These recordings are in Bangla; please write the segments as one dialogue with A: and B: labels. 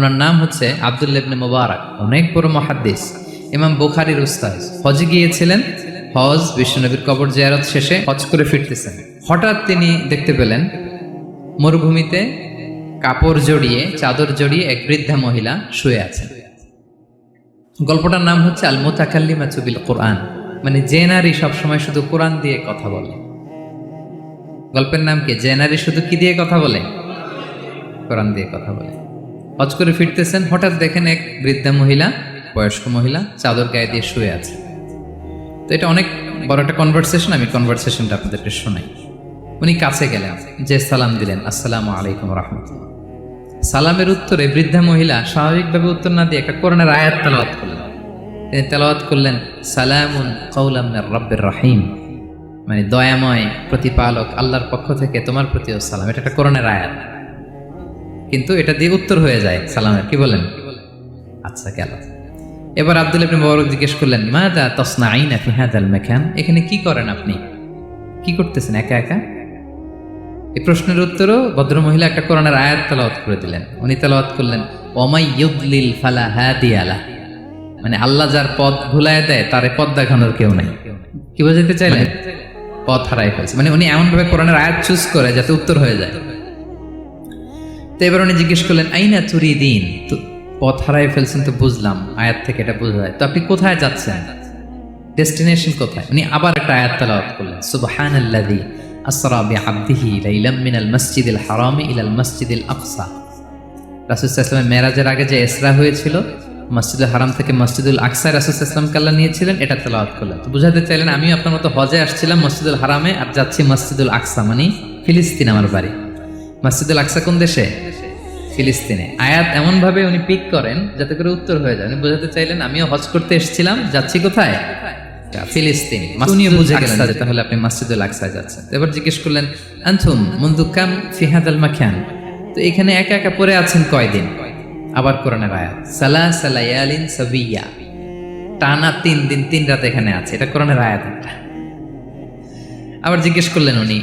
A: ওনার নাম হচ্ছে আবদুল্লাহ ইবনে মোবারক, অনেক বড় মহাদ্দিস। ইমাম বুখারির উস্তাদ। হজে গিয়েছিলেন হজ বিশ্বনবীর কবর জিয়ারত শেষে হজ করে ফিরতেছেন। হঠাৎ তিনি দেখতে পেলেন, মরুভূমিতে কাপড় জড়িয়ে, চাদর জড়িয়ে এক বৃদ্ধা মহিলা শুয়ে আছেন গল্পটার নাম হচ্ছে আল মোতাকাল্লিমা চুবিল কোরআন। মানে যে নারী সবসময় শুধু কোরআন দিয়ে কথা বলে। গল্পের নাম কি? যে নারী শুধু কি দিয়ে কথা বলে? কোরআন দিয়ে কথা বলে। হজ করে ফিরতেছেন, হঠাৎ দেখেন এক বৃদ্ধা মহিলা, বয়স্ক মহিলা, চাদর গায়ে দিয়ে শুয়ে আছে। তো এটা অনেক বড় একটা কনভারসেশন আমি কনভারসেশনটা আপনাদেরকে শোনাই। উনি কাছে গেলেন, যে সালাম দিলেন, আসসালামু আলাইকুম রহমতুল্লাহ। সালামের উত্তরে বৃদ্ধা মহিলা স্বাভাবিকভাবে উত্তর না দিয়ে একটা কোরআনের আয়াত তেলাওয়াত করলেন। তিনি তেলাওয়াত করলেন, সালামুন কৌলাম রব্বের রাহিম। মানে দয়াময় প্রতিপালক আল্লাহর পক্ষ থেকে তোমার প্রতিও সালাম। এটা একটা কোরআনের আয়াত। কিন্তু এটা দিয়ে উত্তর হয়ে যায়, সালামের, কি বলেন? আচ্ছা গেল। এবার আব্দুল ইবনে মুবারক জিজ্ঞেস করলেন মা দা তসনা আইনা ফি হাদাল মেখান এখানে কি করেন আপনি? কি করতেছেন, একা একা? এই প্রশ্নের উত্তরও ভদ্রমহিলা একটা কোরআনের আয়াত তালাওয়াত করে দিলেন। উনি তালাওয়াত করলেন, ওমাই ইউদলিল ফালা হাদিয়ালা মানে আল্লাহ যার পথ ভুলায় দেয়, তার তারে পথ দেখানোর কেউ নাই। কি বোঝাতে চাইলেন? পথ হারাই ফেলছে। মানে উনি এমনভাবে কোরআনের আয়াত চুজ করে যাতে উত্তর হয়ে যায়। তো এবার উনি জিজ্ঞেস করলেন, আইনা চুরি দিন? তো পথ হারাই ফেলছেন তো বুঝলাম, আয়াত থেকে এটা বোঝা যায়। তো আপনি কোথায় যাচ্ছেন? ডেস্টিনেশন কোথায়? উনি আবার একটা আয়াত তেলাওয়াত করলেন সুবহান সুবহানাল্লাযী আসরা বিআবদিহি লাইলাম মিনাল মাসজিদিল হারামি ইলাল মাসজিদিল আকসা। রাসূল সাল্লাল্লাহু মেরাজের আগে যে ইসরা হয়েছিল, মসজিদুল হারাম থেকে মসজিদুল আকসায় রাসূল সাল্লাল্লাহু কাল্লা নিয়েছিলেন, এটা তেলাওয়াত করলেন। তো বুঝাতে চাইলেন আমি আপনার মতো হজে আসছিলাম মসজিদুল হারামে আর যাচ্ছি মসজিদুল আকসা মানে ফিলিস্তিন আমার বাড়ি। মসজিদুল আকসা কোন দেশে? ফিলিস্তিনে। আয়াত এমন ভাবে উনি পিক করেন যাতে করে উত্তর হয়ে যায়। উনি বোঝাতে চাইলেন আমিও হজ করতে এসেছিলাম যাচ্ছি কোথায়? ফিলিস্তিন। উনিও বুঝে গেলেন তাহলে আপনি মসজিদুল আকসায় যাচ্ছেন। এবার জিজ্ঞেস করলেন আনথুম মুন্দুকাম ফিহাদাল মাখান? তো এখানে একা একা পড়ে আছেন কয়দিন? আবার কোরআনের আয়াত সালা সালায়ালিন সাবিয়া। টানা তিন দিন তিন রাত এখানে আছে। এটা কোরআনের আয়াত আবার জিজ্ঞেস করলেন উনি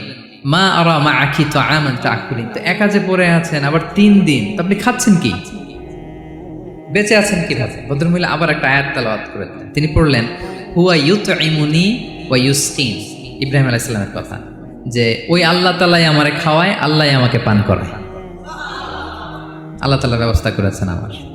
A: মা আর মা আখি তো আমান তা আকুলিন তো একা যে পড়ে আছেন, আবার তিন দিন, তো আপনি খাচ্ছেন কি? বেঁচে আছেন কীভাবে ভদ্রমহিলা আবার একটা আয়াত তালাওয়াত করে তিনি পড়লেন, হুয়া ইউত ইমুনি ওয়া ইউস্টিন ইব্রাহিম আলাইসাল্লামের কথা, যে ওই আল্লাহ তালাই আমারে খাওয়ায়, আল্লাহ আমাকে পান করায়। আল্লাহ তালা ব্যবস্থা করেছেন আমার।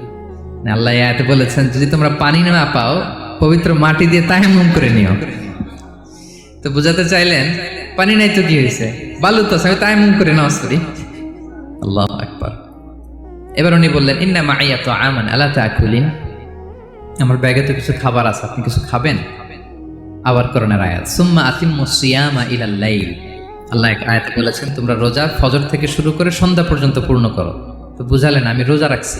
A: আল্লাহ আয়াতে বলেছেন, যদি তোমরা পানি না পাও, পবিত্র মাটি দিয়ে তায়াম্মুম করে নিও। তো বুঝাতে চাইলেন, পানি নাই তো কি হয়েছে? বালু তো আমি তায়াম্মুম করে নাও করি আল্লাহ আকবার। এবার উনি বললেন, ইন্না মাইয়া তো আমান আল্লাহ তাকুলিন? আমার ব্যাগে তো কিছু খাবার আছে, আপনি কিছু খাবেন? আবার করোনার আয়াত, সুম্মা আতিম্মু সিয়ামা ইলাল লাইল। আল্লাহ এক আয়াত বলেছেন, তোমরা রোজা ফজর থেকে শুরু করে সন্ধ্যা পর্যন্ত পূর্ণ করো। তো বুঝালেন, আমি রোজা রাখছি।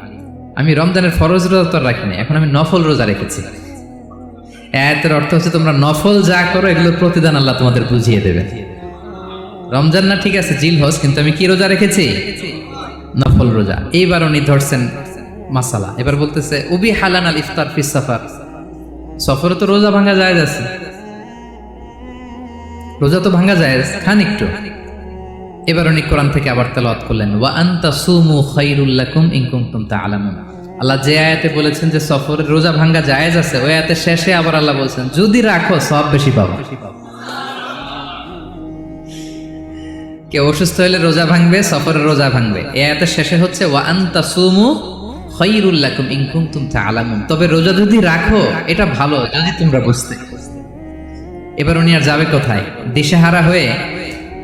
A: আমি রমজানের ফরজ রোজা তো রাখিনি, এখন আমি নফল রোজা রেখেছি। আয়াতের অর্থ হচ্ছে তোমরা নফল যা করো এগুলোর প্রতিদান আল্লাহ তোমাদের বুঝিয়ে দেবে রমজান না, ঠিক আছে জিল হজ কিন্তু আমি কি রোজা রেখেছি? নফল রোজা। এইবার উনি ধরছেন মাসালা। এবার বলতেছে, উবি হালান আল ইফতার ফিস সাফার। সফরে তো রোজা ভাঙা যায় আছে। রোজা তো ভাঙা যায়, খান একটু। এবার উনি কোরআন থেকে আবার তেলাওয়াত করলেন, ওয়া আনতা সুমু খাইরুল লাকুম ইন কুনতুম তাআলামুন। আল্লাহ যে আয়াতে বলেছেন যে সফরে রোজা ভাঙ্গা জায়েজ আছে, ওই আয়াতে শেষে আবার আল্লাহ বলছেন, যদি রাখো সব বেশি পাবো। কেউ অসুস্থ হলে রোজা ভাঙবে সফরে রোজা ভাঙবে। এই আয়াতের শেষে হচ্ছে, ওয়া আনতা সুমু খৈরুল্লাকুম ইনকুম তুম আলামুন তবে রোজা যদি রাখো, এটা ভালো, যদি তোমরা বুঝতে। এবার উনি আর যাবে কোথায়? দিশেহারা হয়ে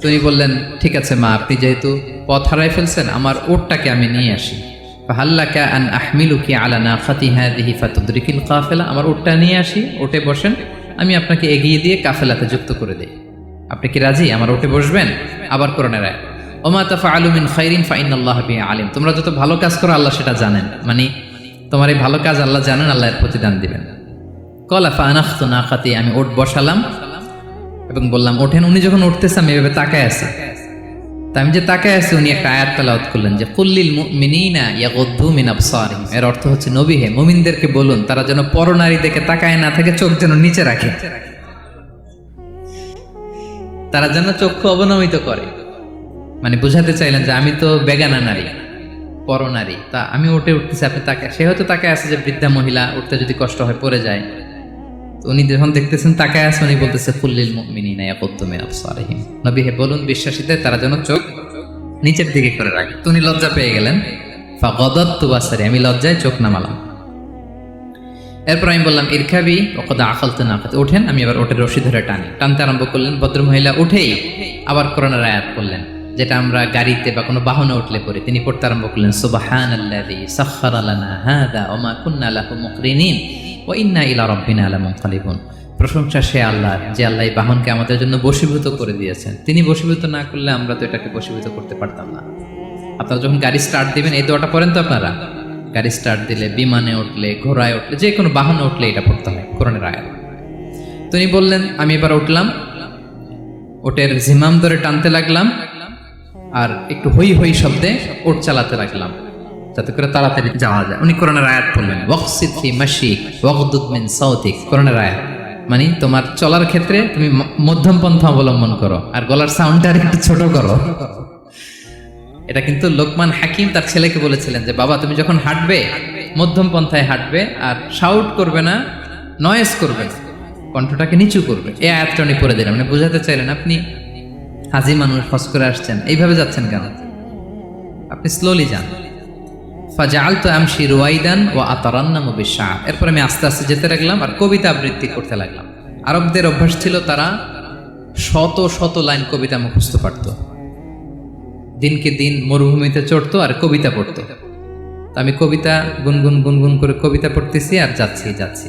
A: তো বললেন, ঠিক আছে মা, আপনি যেহেতু পথ হারাই ফেলছেন, আমার ওটটাকে আমি নিয়ে আসি। হাল্লাকা আন আহমিলুকি আলা না খাতি হ্যাঁ দিহি ফাতুদ্রিকিল কাফেলা, আমার ওটটা নিয়ে আসি ওটে বসেন, আমি আপনাকে এগিয়ে দিয়ে কাফেলাতে যুক্ত করে দিই। আপনি কি রাজি? আমার ওটে বসবেন? আবার করোনা রায় ওমা তাফা আলুমিন খাইরিন ফাইন আল্লাহ আলিম তোমরা যত ভালো কাজ করো, আল্লাহ সেটা জানেন। মানে তোমার এই ভালো কাজ আল্লাহ জানেন, আল্লাহ এর প্রতিদান দিবেন। কলা ফানাখতু না খাতি আমি ওট বসালাম এবং বললাম, ওঠেন। উনি যখন উঠতেছে, আমি এভাবে তাকায় আছি। তা আমি যে তাকায় আছি, উনি একটা আয়াত তালাওয়াত করলেন যে কুল্লিল মুমিনিনা ইয়াগুদ্দু মিন আবসারিহিম। এর অর্থ হচ্ছে, নবী হে, মুমিনদেরকে বলুন, তারা যেন পরনারী দেখে তাকায় না থাকে, চোখ যেন নিচে রাখে। তারা যেন চক্ষু অবনমিত করে। মানে বুঝাতে চাইলেন যে, আমি তো বেগানা নারী, পরনারী। তা আমি উঠে উঠতেছি, আপনি তাকে সে হয়তো তাকে আছে যে, বৃদ্ধা মহিলা, উঠতে যদি কষ্ট হয়, পড়ে যায়। উনি যখন দেখতেছেন তাকে আছে, উনি বলতেছে ফুল্লিল মিন আবসারিহিম। নবী হে বলুন, বিশ্বাসীদের, তারা যেন চোখ নিচের দিকে করে রাখে। তো উনি লজ্জা পেয়ে গেলেন। বাসারি, আমি লজ্জায় চোখ নামালাম। এরপর আমি বললাম ইরখাবি ওকদা আখালতে না খাতে ওঠেন, আমি আবার ওটের রশি ধরে টানি। টানতে আরম্ভ করলেন, ভদ্রমহিলা উঠেই আবার করোনার আয়াত করলেন যেটা আমরা গাড়িতে বা কোনো বাহনে উঠলে পড়ি, তিনি পড়তে আরম্ভ করলেন সুবাহান আল্লাযী সাখখারা লানা হাদা ওয়া মা কুন্না মুকরিনিন ওয়া ইন্না ইলা রাব্বিনা লামুনকালিবুন প্রশংসা সে আল্লাহ, যে আল্লাহ এই বাহনকে আমাদের জন্য বশীভূত করে দিয়েছেন। তিনি বশীভূত না করলে আমরা তো এটাকে বশীভূত করতে পারতাম না। আপনারা যখন গাড়ি স্টার্ট দিবেন, এই দোয়াটা পড়েন তো আপনারা? গাড়ি স্টার্ট দিলে, বিমানে উঠলে, ঘোড়ায় উঠলে, যে কোনো বাহনে উঠলে এটা পড়তে হয়, কোরআনের আয়াত। তিনি বললেন, আমি এবার উঠলাম ওটের জিমাম ধরে টানতে লাগলাম আর একটু হই হই শব্দে ওট চালাতে লাগলাম, যাতে করে তাড়াতাড়ি যাওয়া যায়। উনি কোরআনের আয়াত বললেন ওয়াকসিদ ফি মাশিক ওয়াকদুদ মিন সাউতিক কোরআনের আয়াত। মানে তোমার চলার ক্ষেত্রে তুমি মধ্যম পন্থা অবলম্বন করো, আর গলার সাউন্ডটা একটু ছোট করো। এটা কিন্তু লোকমান হাকিম তার ছেলেকে বলেছিলেন যে, বাবা, তুমি যখন হাঁটবে, মধ্যম পন্থায় হাঁটবে, আর শাউট করবে না নয়েস করবে কণ্ঠটাকে নিচু করবে। এই আয়াতটা উনি পড়ে দিলেন। মানে বোঝাতে চাইলেন আপনি হাজি মানুষ ফস করে আসছেন। এইভাবে যাচ্ছেন কেন? আপনি স্লোলি যান। ফাজাল তো আমশি রুয়াইদান ও আতারান্নাম বিশা। এরপর আমি আস্তে আস্তে যেতে লাগলাম আর কবিতা আবৃত্তি করতে লাগলাম। আরবদের অভ্যাস ছিল তারা শত শত লাইন কবিতা মুখস্থ পারতো। দিনকে দিন মরুভূমিতে চড়তো আর কবিতা পড়তো। আমি কবিতা গুনগুন গুনগুন করে কবিতা পড়তেছি আর যাচ্ছি যাচ্ছি।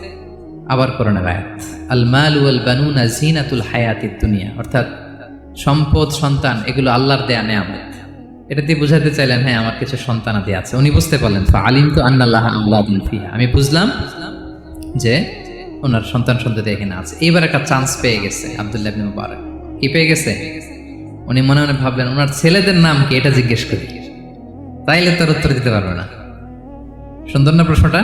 A: আবার করোনা আয়াত। আল মাল ওয়াল বানুনা জিনাতুল হায়াতিদ দুনিয়া। অর্থাৎ সম্পদ, সন্তান, এগুলো আল্লাহর দেয়া নেয়ামত। এটা দিয়ে বুঝাতে চাইলেন হ্যাঁ আমার কিছু সন্তানাদি আছে। উনি বুঝতে পারলেন আলিম তো আন্নাল্লাহ আল্লাহ ফিহা। আমি বুঝলাম যে ওনার সন্তান সন্ততি এখানে আছে। এবার একটা চান্স পেয়ে গেছে আবদুল্লাহ ইবনে মুবারক। কি পেয়ে গেছে? উনি মনে মনে ভাবলেন, ওনার ছেলেদের নাম কি? এটা জিজ্ঞেস করি। তাইলে তার উত্তর দিতে পারবে না। সুন্দর না প্রশ্নটা?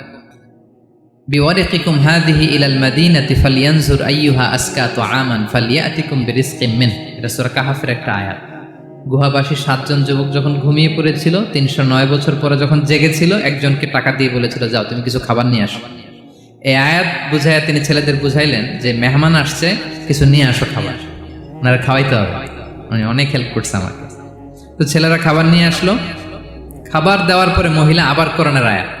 A: বিওয়ারিকিকুম হাদিহি ইলাল মাদিনাতি ফালিয়ানজুর আইয়ুহা আসকা তুআমান ফালিয়াতিকুম বিরিজকিম মিন এটা সূরা কাহাফের একটা আয়াত। গুহাবাসী সাতজন যুবক যখন ঘুমিয়ে পড়েছিল, তিনশো নয় বছর পরে যখন জেগেছিল, একজনকে টাকা দিয়ে বলেছিল, যাও, তুমি কিছু খাবার নিয়ে আসো। এই আয়াত বুঝাইয়া তিনি ছেলেদের বুঝাইলেন যে, মেহমান আসছে, কিছু নিয়ে আসো খাবার। ওনারা খাওয়াইতে হবে। উনি অনেক হেল্প করছে আমাকে। তো ছেলেরা খাবার নিয়ে আসলো। খাবার দেওয়ার পরে মহিলা আবার কোরআনের আয়াত।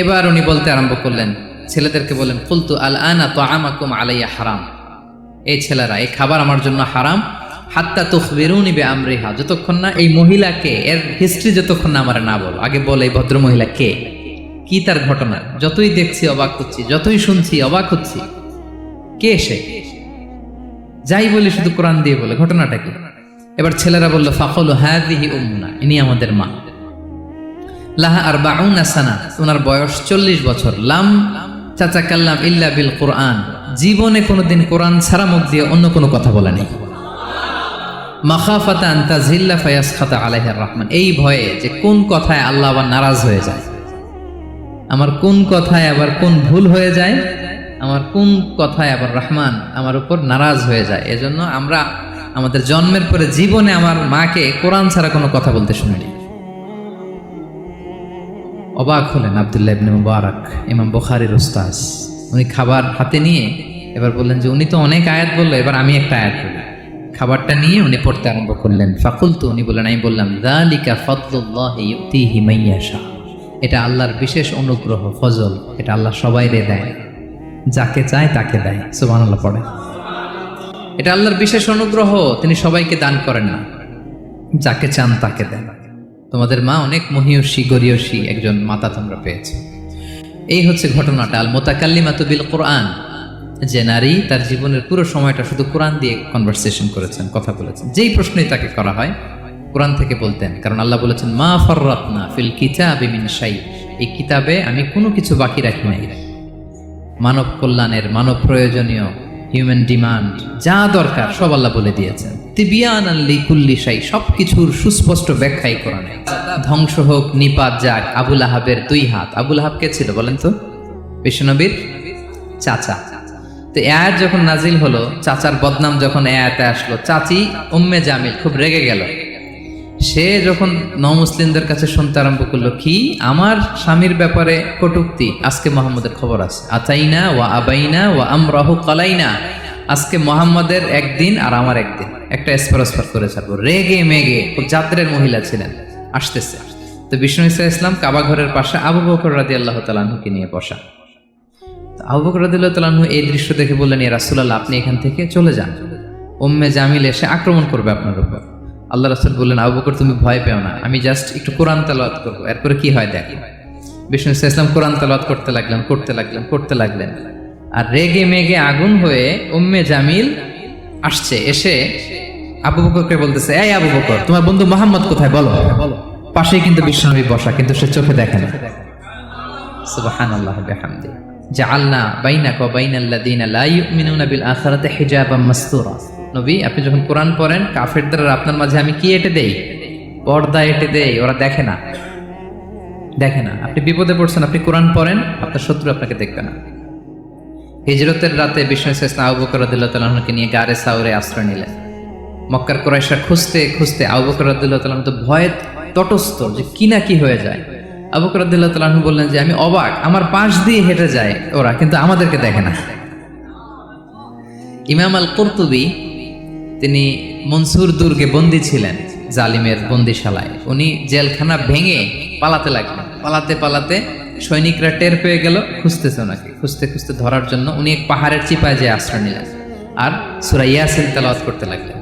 A: এবার উনি বলতে আরম্ভ করলেন, ছেলেদেরকে বললেন ফুলতু আল আনা তো আমাকুম আলাইয়া হারাম। এই ছেলেরা, এই খাবার আমার জন্য হারাম। হাত্তা তুখবিরুনি বে আমরিহা যতক্ষণ না এই মহিলাকে, এর হিস্ট্রি যতক্ষণ না আমার না বলো। আগে বল এই ভদ্র মহিলা কে? কি তার ঘটনা? যতই দেখছি অবাক হচ্ছি, যতই শুনছি অবাক হচ্ছি। কে সে? যাই বলি শুধু কোরআন দিয়ে বলে, ঘটনাটা কি? এবার ছেলেরা বলল ফাকল হাদিহি উম্মুনা, ইনি আমাদের মা। লাহা আর বাউনা সানা, ওনার বয়স চল্লিশ বছর। লাম চাচা কাল্লাম ইল্লা বিল কোরআন, জীবনে কোনোদিন কোরআন ছাড়া মুখ দিয়ে অন্য কোনো কথা বলে নেই। মাখাফাতা আন্তা জিল্লা ফায়াস খাতা আলাইহার রহমান, এই ভয়ে যে কোন কথায় আল্লাহ আবার নারাজ হয়ে যায়? আমার কোন কথায় আবার কোন ভুল হয়ে যায়? আমার কোন কথায় আবার রহমান আমার উপর নারাজ হয়ে যায়? এজন্য আমরা আমাদের জন্মের পরে জীবনে আমার মাকে কোরআন ছাড়া কোনো কথা বলতে শুনিনি। অবাক হলেন আবদুল্লাহ ইবনে মুবারক, ইমাম বুখারীর উস্তাজ উনি খাবার হাতে নিয়ে এবার বললেন যে, উনি তো অনেক আয়াত বলল, এবার আমি একটা আয়াত বলি। খাবারটা নিয়ে উনি পড়তে আরম্ভ করলেন। ফাকুল তো উনি বললেন, আমি বললাম দালিকা ফদলুল্লাহি ইউতিহি মাইয়াশা এটা আল্লাহর বিশেষ অনুগ্রহ, ফজল, এটা আল্লাহ সবাইরে দেয়। যাকে চায় তাকে দেয়, সুবহানাল্লাহ পড়ে। এটা আল্লাহর বিশেষ অনুগ্রহ, তিনি সবাইকে দান করেন না। যাকে চান তাকে দেন। তোমাদের মা অনেক মহিয়সী, গরিয়সী একজন মাতা তোমরা পেয়েছ। এই হচ্ছে ঘটনাটা আল মোতাকাল্লিমাতু বিল কোরআন, যে নারী তার জীবনের পুরো সময়টা শুধু কোরআন দিয়ে কনভারসেশন করেছেন, কথা বলেছেন। যেই প্রশ্নই তাকে করা হয়, কোরআন থেকে বলতেন, কারণ আল্লাহ বলেছেন, মা ফররাতনা ফিল কিতাবি মিন শাই এই কিতাবে আমি কোনো কিছু বাকি রাখি নাই। মানব কল্যাণের, মানব প্রয়োজনীয় হিউম্যান ডিমান্ড যা দরকার সব আল্লাহ বলে দিয়েছেন। তিবিয়ান আল্লি কুল্লি সাই সব কিছুর সুস্পষ্ট ব্যাখ্যাই কোরআনে। ধ্বংস হোক, নিপাত যাক, আবুল আহাবের দুই হাত। আবুল আহাব কে ছিল বলেন তো? বিশ্বনবীর চাচা। তো আয়াত যখন নাজিল হলো, চাচার বদনাম যখন আয়াতে আসলো, চাচি উম্মে জামিল খুব রেগে গেল। সে যখন নমুসলিমদের কাছে শুনতে আরম্ভ করল, কি আমার স্বামীর ব্যাপারে কটুক্তি? আজকে মোহাম্মদের খবর আছে। আতাইনা ওয়া আবাইনা ওয়া আমরাহু কালাইনা। আজকে মোহাম্মদের একদিন আর আমার একদিন। একটা এসপারস্পার করে ছাড়বো। রেগে মেগে খুব জাত্রের মহিলা ছিলেন। আসতেছে। তো বিষ্ণু ইসা ইসলাম কাবা ঘরের পাশে আবু বকর রাদি আল্লাহ তালাহুকে নিয়ে বসা। আবু বকর রাদি আল্লাহ তালাহু এই দৃশ্য দেখে বললেন এ রাসুল্লাহ আপনি এখান থেকে চলে যান। ওম্মে জামিল এসে আক্রমণ করবে আপনার উপর। আল্লাহ রাসুল বললেন, আবু বকর, তুমি ভয় পেও না। আমি জাস্ট একটু কোরআন তালাওয়াত করব। এরপরে কি হয় দেখ। বিষ্ণু ইসা ইসলাম কোরআন তালাওয়াত করতে লাগলেন করতে লাগলেন করতে লাগলেন। আর রেগে মেগে আগুন হয়ে উম্মে জামিল আসছে, এসে আবু বকরকে বলতেছে, এই আবু বকর, তোমার বন্ধু মোহাম্মদ কোথায়? বলো। বলো পাশেই কিন্তু বিশ্বনবী বসা, কিন্তু সে চোখে দেখে না। হিজাবাম মাসতুরা। নবী, আপনি যখন কোরআন পড়েন আপনার মাঝে আমি কি দেই? পর্দা ওরা দেখে না। দেখে না। আপনি বিপদে পড়ছেন, আপনি কোরআন পড়েন, আপনার শত্রু আপনাকে দেখবে না। হিজরতের রাতে বিষ্ণু ইসলাম আবু নিয়ে গারে সাউরে আশ্রয় নিলেন। মক্কার কোরাইশা খুঁজতে খুঁজতে আবু বকর রাদিল্লাহ তো ভয়ে তটস্থ যে কি না কি হয়ে যায়। আবু বকর রাদিল্লাহ বললেন যে, আমি অবাক, আমার পাশ দিয়ে হেঁটে যায় ওরা, কিন্তু আমাদেরকে দেখে না। ইমাম আল কর্তুবি তিনি মনসুর দুর্গে বন্দী ছিলেন জালিমের বন্দিশালায়। উনি জেলখানা ভেঙে পালাতে লাগলেন। পালাতে পালাতে সৈনিকরা টের পেয়ে গেল, খুঁজতেছে ওনাকে। খুঁজতে খুঁজতে ধরার জন্য উনি এক পাহাড়ের চিপায় যে আশ্রয় নিলেন আর সুরা ইয়াসিন তেলাওয়াত করতে লাগলেন।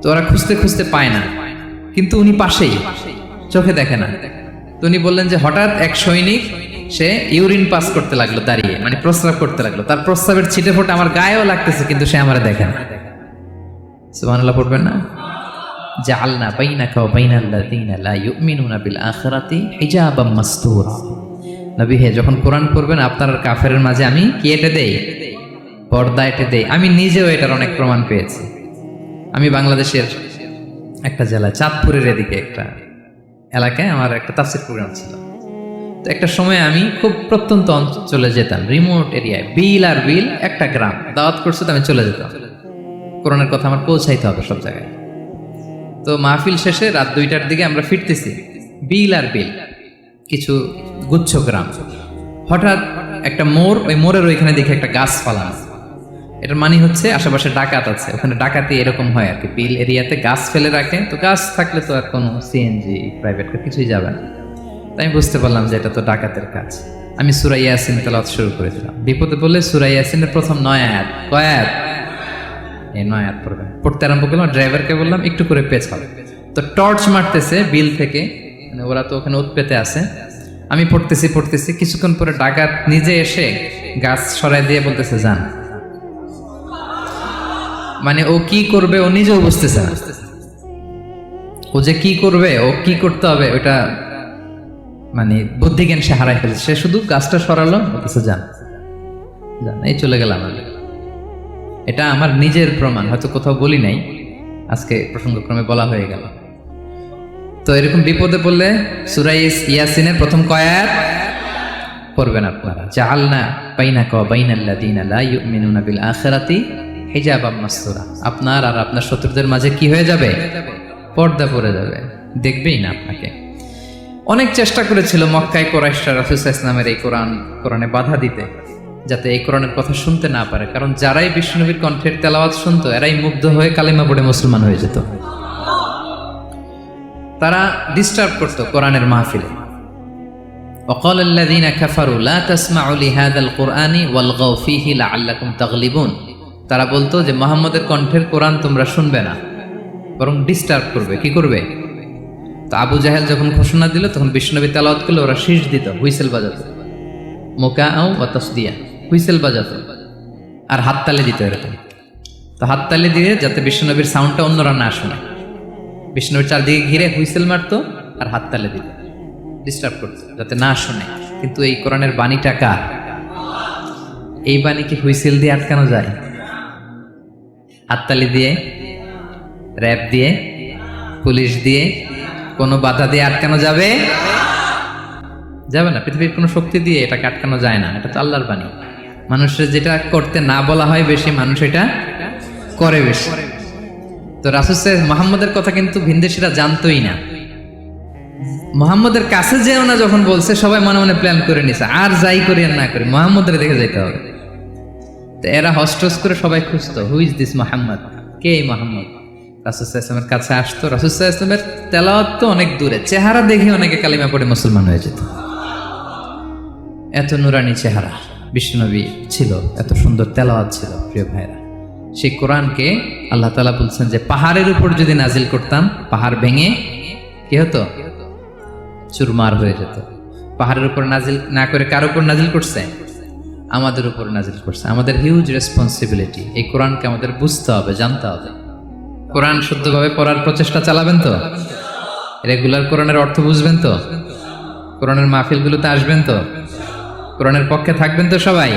A: তো ওরা খুঁজতে খুঁজতে পায় না, কিন্তু উনি পাশেই, চোখে দেখে না। তো উনি বললেন যে হঠাৎ এক সৈনিক, সে ইউরিন পাস করতে লাগল দাঁড়িয়ে মানে প্রস্রাব করতে লাগল। তার প্রস্রাবের ছিটে ফোটে আমার গায়েও লাগতেছে, কিন্তু সে আমার দেখে না। সুবহানাল্লাহ পড়বেন না? জাআলনা বাইনাকা ওয়া বাইনাল্লাযিনা লা ইউমিনুনা বিল আখিরাতি হিজাবাম মাসতুরা। নবী হে, যখন কোরআন পড়বেন, আপনার কাফের মাঝে আমি কি এটে দেই? পর্দা এটে দেই। আমি নিজেও এটার অনেক প্রমাণ পেয়েছি। আমি বাংলাদেশের একটা জেলা চাঁদপুরের এদিকে একটা এলাকায় আমার একটা তাফসির প্রোগ্রাম ছিল। তো একটা সময় আমি খুব প্রত্যন্ত অঞ্চলে যেতাম রিমোট এরিয়ায় বিল আর বিল, একটা গ্রাম। দাওয়াত করছে তো আমি চলে যেতাম। কোরআনের কথা আমার পৌঁছাইতে হবে সব জায়গায়। তো মাহফিল শেষে রাত দুইটার দিকে আমরা ফিরতেছি। বিল আর বিল। কিছু গুচ্ছ গ্রাম। হঠাৎ একটা মোড়, ওই মোড়ের ওইখানে দেখে একটা গাছ ফালানো এটার মানে হচ্ছে আশেপাশে ডাকাত আছে। ওখানে ডাকাতি এরকম হয় আর কি। বিল এরিয়াতে গাছ ফেলে রাখে। তো গাছ থাকলে তো আর কোনো সিএনজি প্রাইভেট কার কিছুই যাবে না। তাই আমি বুঝতে পারলাম যে এটা তো ডাকাতের কাজ। আমি সুরাই ইয়াসিন শুরু করেছিলাম বিপদে বললে সুরাই ইয়াসিনের প্রথম নয় আয়াত। কয় এই নয় আয়াত পড়তে আরম্ভ করলাম ড্রাইভারকে বললাম, একটু করে পেছাও তো টর্চ মারতেছে বিল থেকে। মানে ওরা তো ওখানে উৎপেতে আছে। আমি পড়তেছি পড়তেছি, কিছুক্ষণ পরে ডাকাত নিজে এসে গাছ সরাই দিয়ে বলতেছে, যান। মানে ও কি করবে ও নিজেও বুঝতেছে ও যে কি করবে, ও কি করতে হবে, ওটা মানে বুদ্ধিজ্ঞান সে হারাই ফেলেছে। সে শুধু গাছটা সরালো, বলতেছে, যান। যান, এই চলে গেলাম এটা আমার নিজের প্রমাণ, হয়তো কোথাও বলি নাই। আজকে প্রসঙ্গক্রমে বলা হয়ে গেল। তো এরকম বিপদে পড়লে সুরাইস ইয়াসিনের প্রথম কয়াত পড়বেন আপনারা। জাআলনা বাইনাকা ওয়া বাইনাল্লাযিনা লা ইউমিনুনা বিল আখিরাতি মাসতুরা। আপনার আর আপনার শত্রুদের মাঝে কি হয়ে যাবে? পর্দা পড়ে যাবে। দেখবেই না আপনাকে। অনেক চেষ্টা করেছিল মক্কায় কোরাইশরা রাসূল ইসলামের এই কোরআন, কোরআনে বাধা দিতে, যাতে এই কোরআনের কথা শুনতে না পারে। কারণ যারাই বিষ্ণুনবীর কণ্ঠের তেলাওয়াত শুনতো, এরাই মুগ্ধ হয়ে কালিমা পড়ে মুসলমান হয়ে যেত। তারা ডিস্টার্ব করত কোরআনের মাহফিলে وقال الذين كفروا لا تسمعوا لهذا القرآن والغوا فيه لعلكم تغلبون তারা বলতো যে মোহাম্মদের কণ্ঠের কোরআন তোমরা শুনবে না বরং ডিস্টার্ব করবে কি করবে তো আবু জাহেল যখন ঘোষণা দিল তখন বিষ্ণুনবী তেলাওয়াত করলে ওরা শীষ দিত হুইসেল বাজাতো মোকা আও বাতাস দিয়া হুইসেল বাজাতো আর হাততালি দিত এরকম তো হাততালি দিয়ে যাতে বিষ্ণুনবীর সাউন্ডটা অন্যরা না শোনে বিষ্ণুর চারদিকে ঘিরে হুইসেল মারতো আর হাততালি দিত। ডিস্টার্ব করতো, যাতে না শোনে। কিন্তু এই কোরআনের বাণীটা কার? এই বাণী কি হুইসেল দিয়ে আটকানো যায়? হাততালি দিয়ে র্যাপ দিয়ে, পুলিশ দিয়ে কোনো বাধা দিয়ে আটকানো যাবে? যাবে না, পৃথিবীর কোনো শক্তি দিয়ে এটা আটকানো যায় না। এটা তো আল্লাহর বাণী। মানুষের যেটা করতে না বলা হয় বেশি, মানুষ এটা করে বেশি। তো রাসুল মোহাম্মদের কথা কিন্তু ভিনদেশিরা জানতোই না। মোহাম্মদের কাছে যেও না যখন বলছে, সবাই মনে মনে প্ল্যান করে নিছে, আর যাই করি আর না করি, মোহাম্মদের দেখে যেতে হবে। তো এরা হস্টস করে সবাই খুঁজতো হু ইজ দিস মোহাম্মদ কে এই মোহাম্মদ রাসুসাহ ইসলামের কাছে আসতো। রাসুসাহ ইসলামের তেলাওয়াত তো অনেক দূরে, চেহারা দেখে অনেকে কালিমা পড়ে মুসলমান হয়ে যেত। এত নুরানি চেহারা, বিষ্ণুনবী ছিল, এত সুন্দর তেলাওয়াত ছিল, প্রিয় ভাইরা সেই কোরআনকে আল্লাহ তালা বলছেন যে, পাহাড়ের উপর যদি নাজিল করতাম, পাহাড় ভেঙে কি হতো? চুরমার হয়ে যেত। পাহাড়ের উপর নাজিল না করে কার উপর নাজিল করছে? আমাদের উপর নাজিল করছে। আমাদের হিউজ রেসপন্সিবিলিটি এই কোরআনকে আমাদের বুঝতে হবে, জানতে হবে। কোরআন শুদ্ধভাবে পড়ার প্রচেষ্টা চালাবেন তো? রেগুলার কোরআনের অর্থ বুঝবেন তো? কোরআনের মাহফিলগুলোতে আসবেন তো? কোরআনের পক্ষে থাকবেন তো সবাই?